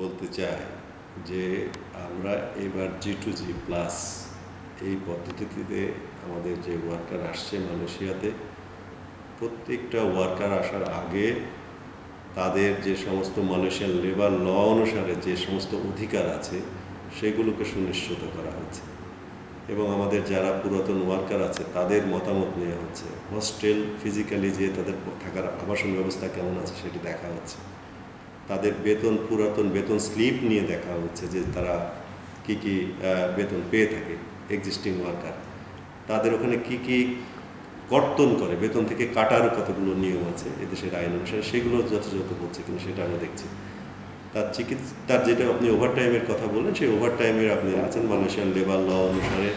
বলতে চাই যে আমরা এবার জি টু জি প্লাস এই পদ্ধতিতে আমাদের যে ওয়ার্কার আসছে মালয়েশিয়াতে, প্রত্যেকটা ওয়ার্কার আসার আগে তাদের যে সমস্ত মালয়েশিয়ান লেবার ল অনুসারে যে সমস্ত অধিকার আছে, সেগুলোকে সুনিশ্চিত করা হচ্ছে। এবং আমাদের যারা পুরাতন ওয়ার্কার আছে, তাদের মতামত নেওয়া হচ্ছে। হোস্টেল ফিজিক্যালি যে তাদের থাকার আবাসন ব্যবস্থা কেমন আছে সেটি দেখা হচ্ছে। তাদের বেতন, পুরাতন বেতন স্লিপ নিয়ে দেখা হচ্ছে যে তারা কি কি বেতন পেয়ে থাকে এক্সিস্টিং ওয়ার্কার তাদের ওখানে কি কি কর্তন করে, বেতন থেকে কাটার কতগুলো নিয়ম আছে এদেশের আইন অনুসারে, সেগুলো যথাযথ হচ্ছে কিনা সেটা আমরা দেখছি। তার চিকিৎসা তার যেটা আপনি ওভার টাইমের কথা বলেন সেই ওভার টাইমের আপনি আছেন মালয়েশিয়ান লেবার ল অনুসারে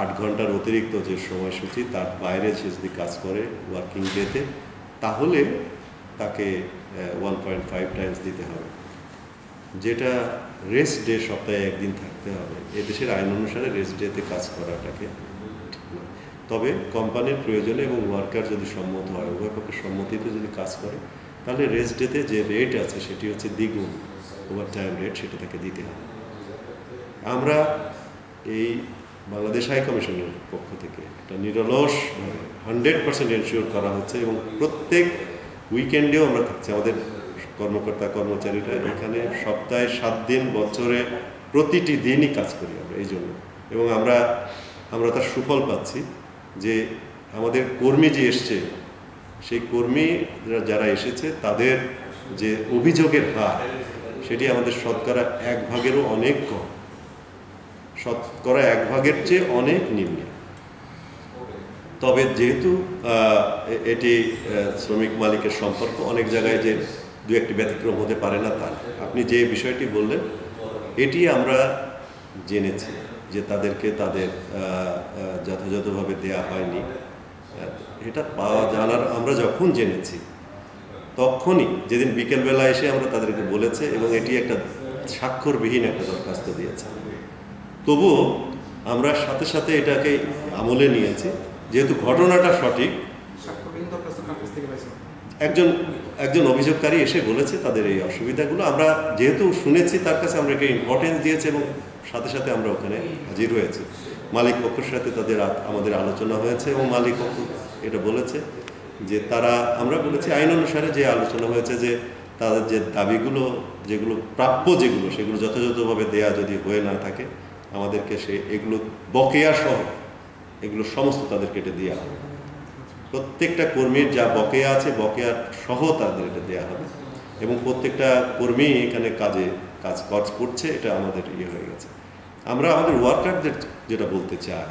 আট ঘণ্টার অতিরিক্ত যে সময়সূচি, তার বাইরে সে যদি কাজ করে ওয়ার্কিং ডেতে তাহলে তাকে ওয়ান পয়েন্ট ফাইভ টাইমস দিতে হবে। যেটা রেস্ট ডে সপ্তাহে একদিন থাকতে হবে। এদেশের আইন অনুসারে রেস্ট ডেতে কাজ করাটাকে নয়। তবে কোম্পানির প্রয়োজনে এবং ওয়ার্কার যদি সম্মত হয়, উভয় পক্ষের সম্মতিতে যদি কাজ করে, তাহলে রেস্ট ডেতে যে রেট আছে, সেটি হচ্ছে দ্বিগুণ ওভার টাইম রেট সেটা তাকে দিতে হবে। আমরা এই বাংলাদেশ হাই কমিশনের পক্ষ থেকে একটা নিরলসভাবে হান্ড্রেড পার্সেন্ট এনশিওর করা হচ্ছে এবং প্রত্যেক উইকেন্ডেও আমরা থাকছি। আমাদের কর্মকর্তা, কর্মচারীরা এখানে সপ্তাহে সাত দিন, বছরে প্রতিটি দিনই কাজ করি আমরা এই জন্য। এবং আমরা আমরা তার সুফল পাচ্ছি যে আমাদের কর্মী যে এসছে, সেই কর্মীরা যারা এসেছে, তাদের যে অভিযোগের হার, সেটি আমাদের শতকরা এক ভাগেরও অনেক কম। শতকরা এক ভাগের চেয়ে অনেক নিম্নে। তবে যেহেতু এটি শ্রমিক মালিকের সম্পর্ক, অনেক জায়গায় যে দু একটি ব্যতিক্রম হতে পারে না তা না। আপনি যে বিষয়টি বললেন, এটি আমরা জেনেছি যে তাদেরকে তাদের যথাযথভাবে দেয়া হয়নি। এটা পাওয়া জানার আমরা যখন জেনেছি, তখনই যেদিন বিকেলবেলা এসে আমরা তাদেরকে বলেছে এবং এটি একটা স্বাক্ষরবিহীন একটা দরখাস্ত দিয়েছে। তবুও আমরা সাথে সাথে এটাকে আমলে নিয়েছি। যেহেতু ঘটনাটা সঠিক, একজন একজন অভিযোগকারী এসে বলেছে তাদের এই অসুবিধাগুলো। আমরা যেহেতু শুনেছি তার কাছে আমরা একটা ইম্পর্টেন্স দিয়েছি এবং সাথে সাথে আমরা ওখানে হাজির হয়েছি। মালিক পক্ষের সাথে তাদের আমাদের আলোচনা হয়েছে এবং মালিক পক্ষ এটা বলেছে যে তারা, আমরা বলেছি আইন অনুসারে যে আলোচনা হয়েছে যে তাদের যে দাবিগুলো, যেগুলো প্রাপ্য যেগুলো, সেগুলো যথাযথভাবে দেয়া যদি হয়ে না থাকে, আমাদেরকে সে এগুলো বকেয়া সহ এগুলো সমস্ত তাদের কেটে দেওয়া হবে। প্রত্যেকটা কর্মীর যা বকেয়া আছে, বকেয়া সহ তাদের এটা দেওয়া হবে এবং প্রত্যেকটা কর্মী এখানে কাজে, কাজ কাজ করছে, এটা আমাদের ইয়ে হয়ে গেছে। আমরা আমাদের ওয়ার্কারদের যেটা বলতে চাই,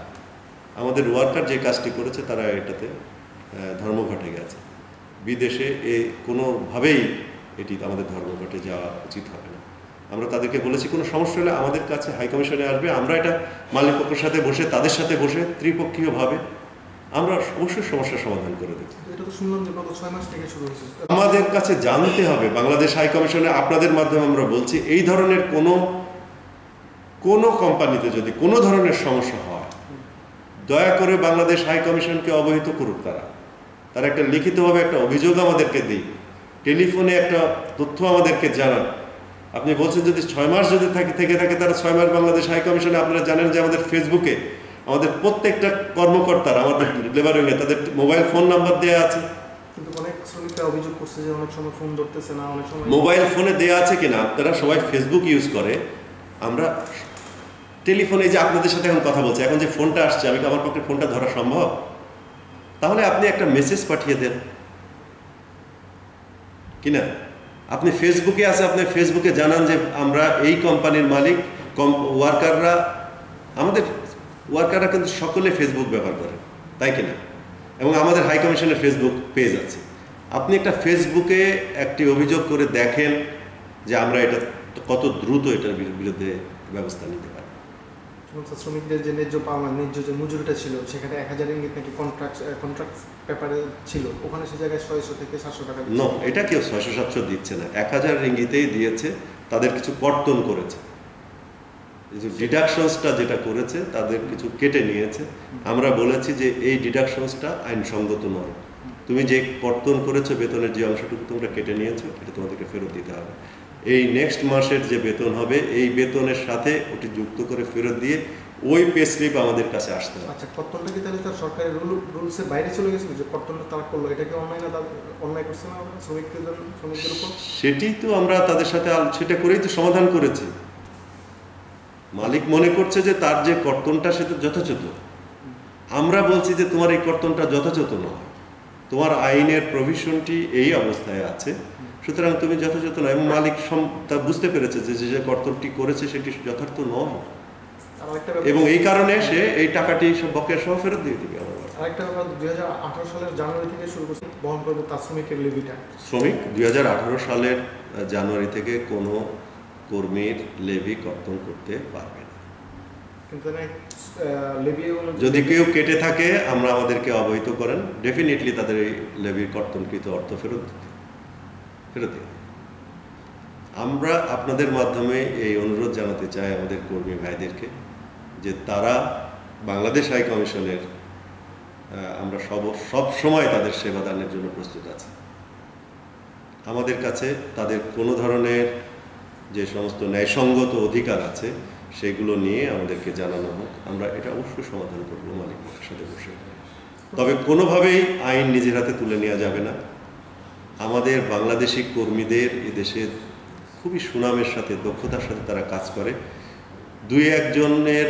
আমাদের ওয়ার্কার যে কাজটি করেছে, তারা এটাতে ধর্মঘটে গেছে। বিদেশে এ কোনোভাবেই এটি আমাদের ধর্মঘটে যাওয়া উচিত হবে না। আমরা তাদেরকে বলেছি কোনো সমস্যা হলে আমাদের কাছে হাইকমিশনে আসবে। আমরা এটা মালিক পক্ষের সাথে বসে তাদের সাথে বসে ত্রিপক্ষীয়ভাবে আমরা অবশ্যই সমস্যার সমাধান করে দেব। আমাদের কাছে জানতে হবে বাংলাদেশ হাই কমিশনে আপনাদের মাধ্যমে আমরা বলছি এই ধরনের কোনো কোনো কোম্পানিতে যদি কোনো ধরনের সমস্যা হয় দয়া করে বাংলাদেশ হাই কমিশনকে অবহিত করুক তারা। তারা একটা লিখিতভাবে একটা অভিযোগ আমাদেরকে দিই টেলিফোনে একটা তথ্য আমাদেরকে জানান। আপনি বলছেন যদি ছয় মাস যদি থাকে থেকে থাকে তারা ছয় মাস বাংলাদেশ হাই কমিশনে আপনারা জানেন যে আমাদের ফেসবুকে আমাদের প্রত্যেকটা কর্মকর্তার আমাদের লেবার উইংয়ে তাদের মোবাইল ফোন নাম্বার দেওয়া আছে। কিন্তু অনেক শ্রমিকরা অভিযোগ করছে যে অনেক সময় ফোন ধরতেছে না অনেক সময় মোবাইল ফোনে দেওয়া আছে কিনা আপনারা সবাই ফেসবুক ইউজ করে। আমরা টেলিফোনে যে আপনাদের সাথে এখন কথা বলছি এখন যে ফোনটা আসছে আমি আমার পক্ষে ফোনটা ধরা সম্ভব? তাহলে আপনি একটা মেসেজ পাঠিয়ে দেন। কিনা আপনি ফেসবুকে আছে, আপনি ফেসবুকে জানান যে আমরা এই কোম্পানির মালিক কম ওয়ার্কাররা আমাদের ওয়ার্কাররা কিন্তু সকলে ফেসবুক ব্যবহার করে, তাই কি না এবং আমাদের হাই কমিশনের ফেসবুক পেজ আছে। আপনি একটা ফেসবুকে একটি অভিযোগ করে দেখেন যে আমরা এটা কত দ্রুত এটার বিরুদ্ধে ব্যবস্থা নিতে শ্রমিকদের যে ন্যায্য পাওনা ন্যায্য যে মজুরিটা ছিল, সেখানে এক হাজার ইঙ্গিত নাকি কন্ট্রাক্ট কন্ট্রাক্ট পেপারে ছিল। ওখানে সে জায়গায় ছয়শো থেকে সাতশো টাকা। নো এটা কেউ ছয়শো সাতশো দিচ্ছে না। এক হাজার ইঙ্গিতেই দিয়েছে, তাদের কিছু কর্তন করেছে। ডিডাকশনসটা যেটা করেছে, তাদের কিছু কেটে নিয়েছে। আমরা বলেছি যে এই ডিডাকশনসটা আইনসঙ্গত নয়। তুমি যে কর্তন করেছ, বেতনের যে অংশটুকু তোমরা কেটে নিয়েছো, এটা তোমাদেরকে ফেরত দিতে হবে। এই নেক্সট মাসের যে বেতন হবে এই বেতনের সাথে ওটি যুক্ত করে ফেরত দিয়ে ওই পে স্লিপ আমাদের কাছে আসতে হবে। আচ্ছা কর্তনটা কি তাহলে তার সরকারি রুল রুলসের বাইরে চলে গেছিল যে কর্তনটা তারা করল এটা কি অন্যায় না তার- অন্যায় করছে না শ্রমিকদের শ্রমিকদের উপর? সেটি তো আমরা তাদের সাথে সেটা করেই তো সমাধান করেছি। মালিক মনে করছে যে তার যে কর্তনটা সেটা যথাযথ। আমরা বলছি যে তোমার এই কর্তনটা যথাযথ নয়। তোমার আইনের প্রভিশনটি এই অবস্থায় আছে। সুতরাং তুমি যথাযথ নয় এবং মালিক তা বুঝতে পেরেছে যে যে কর্তনটি করেছে সেটি যথার্থ নয়। এবং এই কারণে সে এই টাকাটি সব বকেয়া সহ ফেরত দিয়ে দিবে আমার আরেকটা ব্যাপার দুই হাজার আঠারো সালের জানুয়ারি থেকে শুরু করছে বহন করবে তার শ্রমিকের লেভিটা। শ্রমিক দুই সালের জানুয়ারি থেকে কোনো কর্মীর লেভি কর্তন করতে পারবে না। যদি কেউ কেটে থাকে আমরা আমাদেরকে অবহিত করেন। ডেফিনেটলি তাদের এই লেভির কর্তনকৃত অর্থ ফেরত ফেরত দিতে আমরা আপনাদের মাধ্যমে এই অনুরোধ জানাতে চাই আমাদের কর্মী ভাইদেরকে যে তারা বাংলাদেশ হাই কমিশনের আমরা সব সব সময় তাদের সেবা দানের জন্য প্রস্তুত আছি। আমাদের কাছে তাদের কোনো ধরনের যে সমস্ত ন্যায়সঙ্গত অধিকার আছে, সেগুলো নিয়ে আমাদেরকে জানানো হোক। আমরা এটা অবশ্যই সমাধান করব মালিক সাথে বসে। তবে কোনোভাবেই আইন নিজের হাতে তুলে নেওয়া যাবে না। আমাদের বাংলাদেশি কর্মীদের এদেশে খুবই সুনামের সাথে, দক্ষতার সাথে তারা কাজ করে। দুই একজনের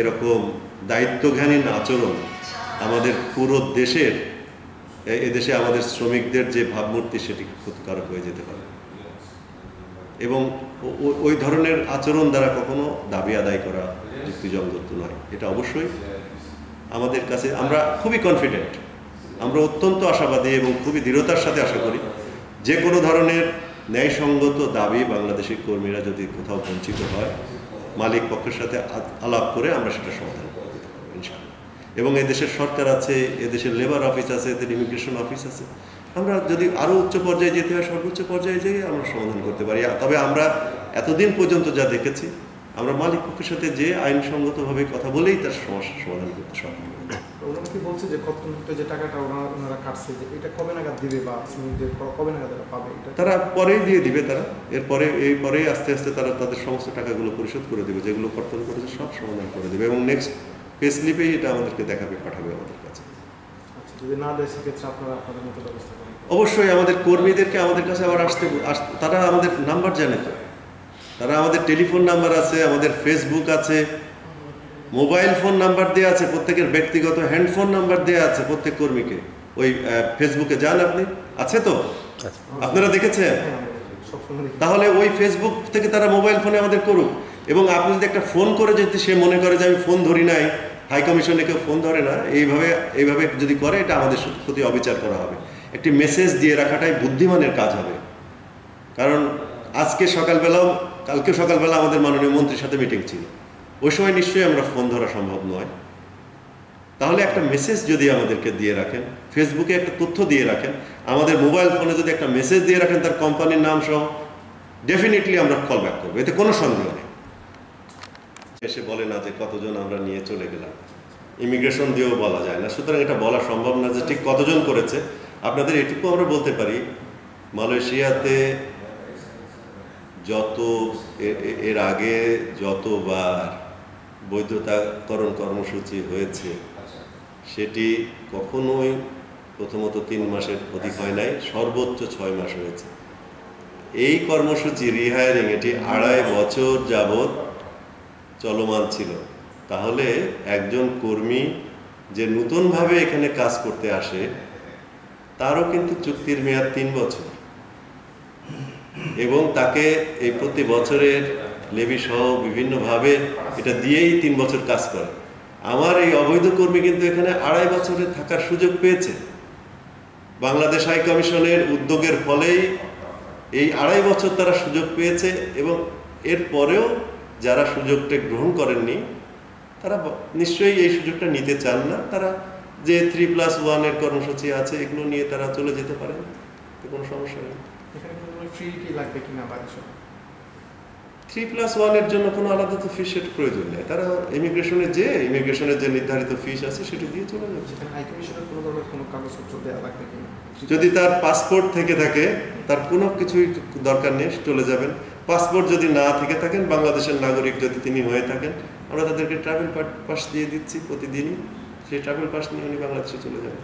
এরকম দায়িত্বজ্ঞানীন আচরণ আমাদের পুরো দেশের এদেশে আমাদের শ্রমিকদের যে ভাবমূর্তি সেটি ক্ষতিকারক হয়ে যেতে পারে। এবং ওই ধরনের আচরণ দ্বারা কখনো দাবি আদায় করা যুক্তিযুক্ত নয়। এটা অবশ্যই আমাদের কাছে, আমরা খুবই কনফিডেন্ট আমরা অত্যন্ত আশাবাদী এবং খুবই দৃঢ়তার সাথে আশা করি যে কোনো ধরনের ন্যায়সঙ্গত দাবি বাংলাদেশি কর্মীরা যদি কোথাও বঞ্চিত হয়, মালিক পক্ষের সাথে আলাপ করে আমরা সেটা সমাধান করে দিতে পারব এবং এদেশের সরকার আছে, এদেশের লেবার অফিস আছে, এদের ইমিগ্রেশন অফিস আছে। আমরা যদি আরও উচ্চ পর্যায়ে যেতে হয়, সর্বোচ্চ পর্যায়ে যেয়ে আমরা সমাধান করতে পারি। তবে আমরা এতদিন পর্যন্ত যা দেখেছি আমরা মালিক পক্ষের সাথে যে আইনসঙ্গতভাবে কথা বলেই তার সমস্যার সমাধান করতে সক্ষম ওনারা কি বলছে যে যে টাকাটা ওনারা ওনারা কাটছে যে এটা কবে নাগাদ দিবে বা শ্রমিকদের কবে নাগাদ পাবে এটা? তারা পরেই দিয়ে দিবে তারা। এরপরে এই পরেই আস্তে আস্তে তারা তাদের সমস্ত টাকাগুলো পরিশোধ করে দেবে যেগুলো কর্তন করেছে সব সমাধান করে দেবে এবং নেক্সট পে স্লিপেই এটা আমাদেরকে দেখাবে পাঠাবে আমাদের কাছে। আচ্ছা যদি না দেয় সেক্ষেত্রে আপনারা আপনাদের মতো ব্যবস্থা অবশ্যই আমাদের কর্মীদেরকে আমাদের কাছে আবার আসতে আস- তারা আমাদের নাম্বার জানে তো। তারা আমাদের টেলিফোন নাম্বার আছে, আমাদের ফেসবুক আছে, মোবাইল ফোন নাম্বার দেওয়া আছে, প্রত্যেকের ব্যক্তিগত হ্যান্ডফোন নাম্বার দেওয়া আছে প্রত্যেক কর্মীকে। ওই ফেসবুকে যান আপনি। আছে তো? আপনারা দেখেছেন? তাহলে ওই ফেসবুক থেকে তারা মোবাইল ফোনে আমাদের করুক। এবং আপনি যদি একটা ফোন করে যদি সে মনে করে যে আমি ফোন ধরি নাই, হাই কমিশনে কেউ ফোন ধরে না, এইভাবে এইভাবে যদি করে, এটা আমাদের প্রতি অবিচার করা হবে। একটি মেসেজ দিয়ে রাখাটাই বুদ্ধিমানের কাজ হবে। কারণ আজকে সকালবেলাও কালকে সকালবেলা আমাদের মাননীয় মন্ত্রীর সাথে মিটিং ছিল। ওই সময় নিশ্চয়ই আমরা ফোন ধরা সম্ভব নয়। তাহলে একটা মেসেজ যদি আমাদেরকে দিয়ে রাখেন ফেসবুকে একটা তথ্য দিয়ে রাখেন, আমাদের মোবাইল ফোনে যদি একটা মেসেজ দিয়ে রাখেন তার কোম্পানির নাম সহ ডেফিনেটলি আমরা কল ব্যাক করব। এতে কোনো সন্দেহ নেই। এসে বলে না যে কতজন আমরা নিয়ে চলে গেলাম। ইমিগ্রেশন দিয়েও বলা যায় না। সুতরাং এটা বলা সম্ভব না যে ঠিক কতজন করেছে। আপনাদের এটুকু আমরা বলতে পারি, মালয়েশিয়াতে যত এর আগে যতবার বৈধতাকরণ কর্মসূচি হয়েছে সেটি কখনোই প্রথমত তিন মাসের অধিক হয় নাই সর্বোচ্চ ছয় মাস হয়েছে। এই কর্মসূচি রিহায়ারিং এটি আড়াই বছর যাবৎ চলমান ছিল। তাহলে একজন কর্মী যে নতুনভাবে এখানে কাজ করতে আসে তারও কিন্তু চুক্তির মেয়াদ তিন বছর। এবং তাকে এই প্রতি বছরের লেবি সহ বিভিন্নভাবে এটা দিয়েই তিন বছর কাজ করে। আমার এই অবৈধ কর্মী কিন্তু এখানে আড়াই বছরে থাকার সুযোগ পেয়েছে। বাংলাদেশ হাই কমিশনের উদ্যোগের ফলেই এই আড়াই বছর তারা সুযোগ পেয়েছে এবং এর পরেও যারা সুযোগটা গ্রহণ করেননি, তারা নিশ্চয়ই এই সুযোগটা নিতে চান না। তারা যে থ্রি প্লাস ওয়ানের কর্মসূচি আছে, এগুলো নিয়ে তারা চলে যেতে পারেন। কোনো সমস্যা নেই। লাগবে কিনা বা থ্রি প্লাস ওয়ানের জন্য কোনো আলাদা তো ফিস সেট প্রয়োজন নেই। তারা ইমিগ্রেশনে যে ইমিগ্রেশনের যে নির্ধারিত ফিস আছে সেটা দিয়ে চলে যাবে। সেখানে কোনো ধরনের কোনো কাগজপত্র দেওয়া লাগবে কিনা? যদি তার পাসপোর্ট থেকে থাকে তার কোনো কিছুই দরকার নেই চলে যাবেন। পাসপোর্ট যদি না থেকে থাকেন বাংলাদেশের নাগরিক যদি তিনি হয়ে থাকেন আমরা তাদেরকে ট্রাভেল পাস দিয়ে দিচ্ছি প্রতিদিনই। সেই ট্রাভেল পাস নিয়ে উনি বাংলাদেশে চলে যাবেন।